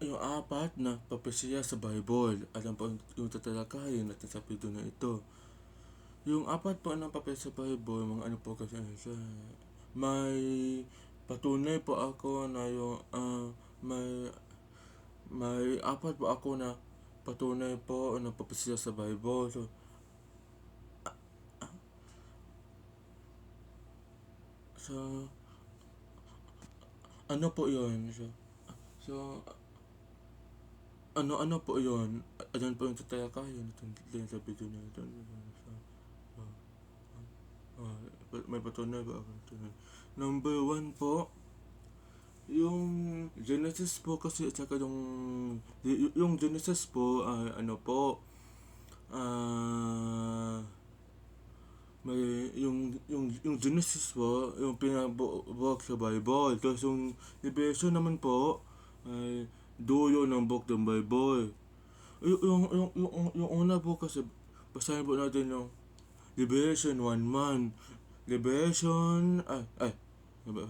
yung apat na papesya sa Bible. Alam po yung tatalakayin natin sa video na ito. Yung apat po ng papel sa Bible, mga ano po kasi sa may patunay po ako na yung ah, may may apat po ako na patunay po na papesya sa Bible. So, so ano po yun? So, so ano ano po yun? Ayan po yung tatalakayin natin din sa video na ito. So, Ah, may patunay ba ako? Patunay. Number one po, yung Genesis po kasi at saka yung yung Genesis po ay ano po ah may yung yung yung Genesis po yung pinabuok sa Bible tapos yung Revelation naman po ay dulo ng book ng Bible yung yung yung, yung, yung una po kasi basahin po natin yung Liberation 1 man. Liberation, ay, ay, ano ba?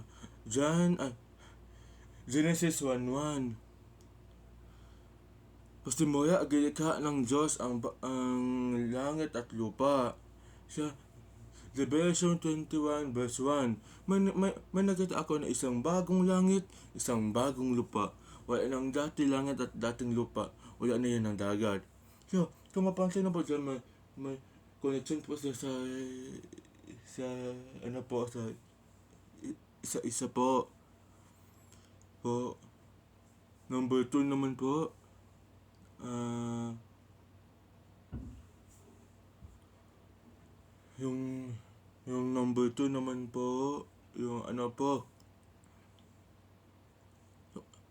John, ay, Genesis 1 1. Pastimula, agilika ng Diyos ang, ang langit at lupa. Siya, Liberation 21 verse 1. May, may, may nakita ako na isang bagong langit, isang bagong lupa. Wala nang dati langit at dating lupa. Wala na yan ang dagat. So, kung mapansin na po dyan, may, may connection po siya sa, sa, ano po, sa, isa-isa po. Po. Number 2 naman po. Ah, yung, yung number 2 naman po, yung ano po,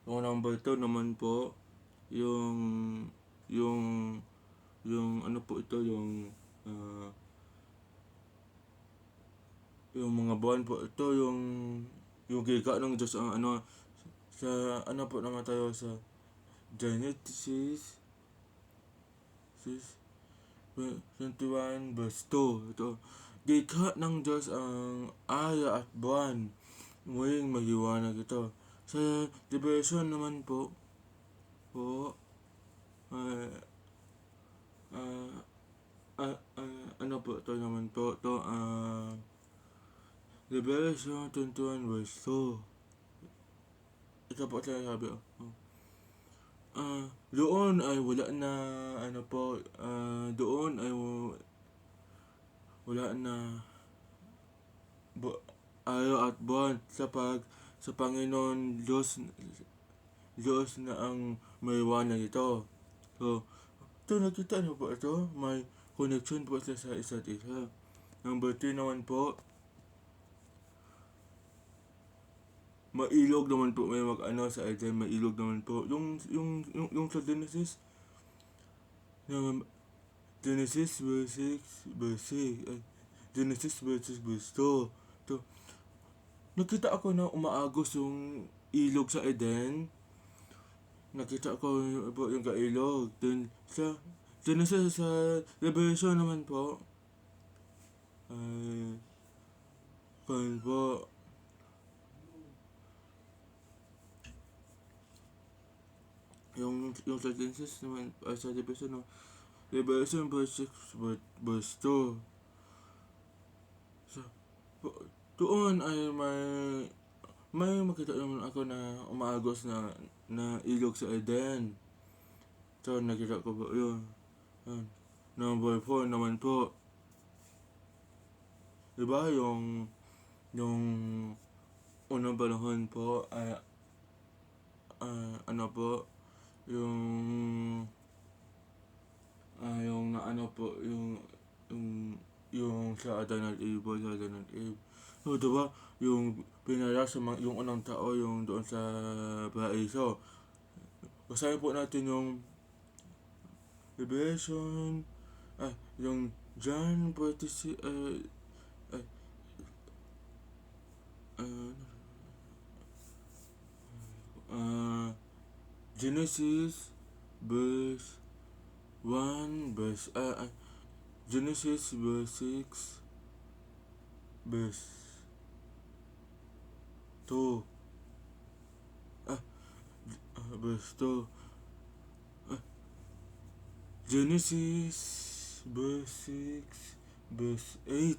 yung number 2 naman po, yung, yung, yung ano po ito, yung, ah, yung mga buwan po, ito yung, yung giga ng Diyos ang ano, sa, ano po naman tayo sa Genesis, sis, 21 verse 2, ito, giga ng Diyos ang aya at buwan, muling magiwanag ito. Sa Revelation naman po, po, ah, ah, ah, ah, ano po ito naman po, to, ah, Revelation 21 verse 2. Ito po talaga sabi, oh. Ah, doon ay wala na, ano po, ah, doon ay wa- wala na bu araw at buwan sa pag sa Panginoon Diyos Diyos na ang may wanag ito. So, ito nakita niyo po ito, may connection po sila sa isa't isa. Number 3 naman po, mailog naman po may mag ano sa Eden, mailog naman po. Yung, yung, yung, yung sa Genesis, yung Genesis verse 6, verse 6, ay, Genesis verse 6, verse 2. To, nakita ako na umaagos yung ilog sa Eden. Nakita ko yung, yung kailog. Then, sa Genesis sa Revelation naman po, ay, kan po, yung yung sa Genesis naman uh, sa Revelation no Revelation verse 6 verse, verse 2 so po- doon ay may may makita naman ako na umaagos na na ilog sa Eden. So nakita ko po yun. Yun. number 4 naman po. Diba yung yung unang panahon po ay ah, ano po yung ah yung na ano po yung yung yung sa Adan at Eve po, sa Adan at Eve. So diba yung pinala sa mga, yung unang tao yung doon sa paraiso. Basahin po natin yung Revelation ah yung John 46 uh, ay ah ah Genesis verse 1 verse ah, ah, Genesis verse 6 verse 2 ah, ah verse 2. Ah, Genesis verse 6 verse 8.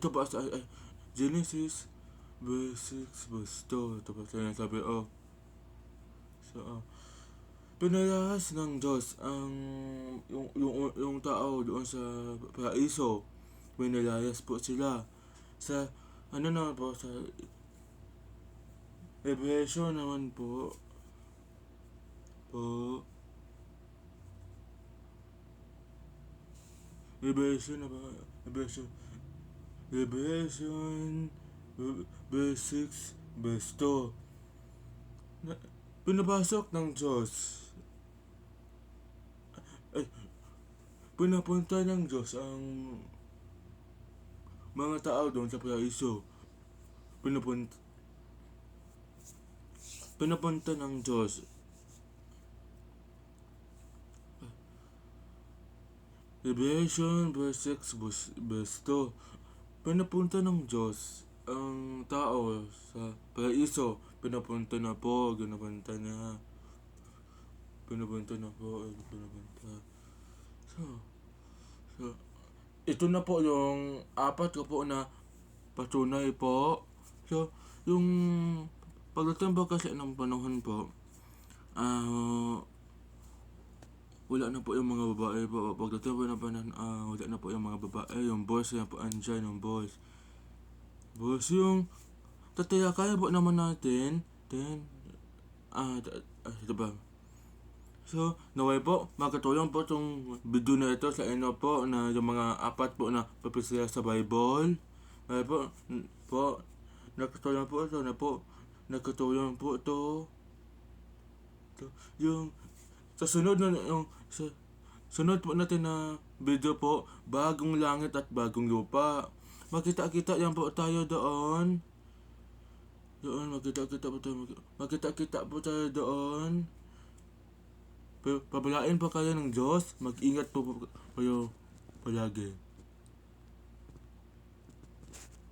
Ito pa sa ay, Genesis verse 6 verse 2. Ito pa sa sabi oh. So, ah, pinalahas ng Diyos ang yung, yung, tao doon sa paraiso. Pinalayas po sila sa ano naman po sa Ebresyo naman po po Revelation na ba? Revelation Revelation verse 6 verse 2 na, pinapasok ng Diyos ay, pinapunta ng Diyos ang mga tao doon sa paraiso. Pinapunta pinapunta ng Diyos. Revelation verse 6 verse, verse 2 Pinapunta ng Diyos ang tao sa paraiso. Pinapunta na po ginapunta na. Pinapunta na po pinapunta so so ito na po yung apat ko po na patunay po so yung pagdating po kasi ng panahon po ah wala na po yung mga babae po. Pagdating po ng panahon, ah, wala na po yung mga babae. Yung boys na po andyan, yung boys. Boys, yung tatayakayan po naman natin. Then, ah, ta- ah, ito ba? So, naway po, makatulong po itong video na ito sa inyo po na yung mga apat po na papisaya sa Bible. Naway po, po, nakatulong po ito na po, nakatulong po ito. ito yung sa sunod na yung sa sunod po natin na video po bagong langit at bagong lupa makita-kita yan po tayo doon doon makita-kita po tayo makita-kita po tayo doon pabalain po kayo ng Diyos? Mag-ingat po kayo palagi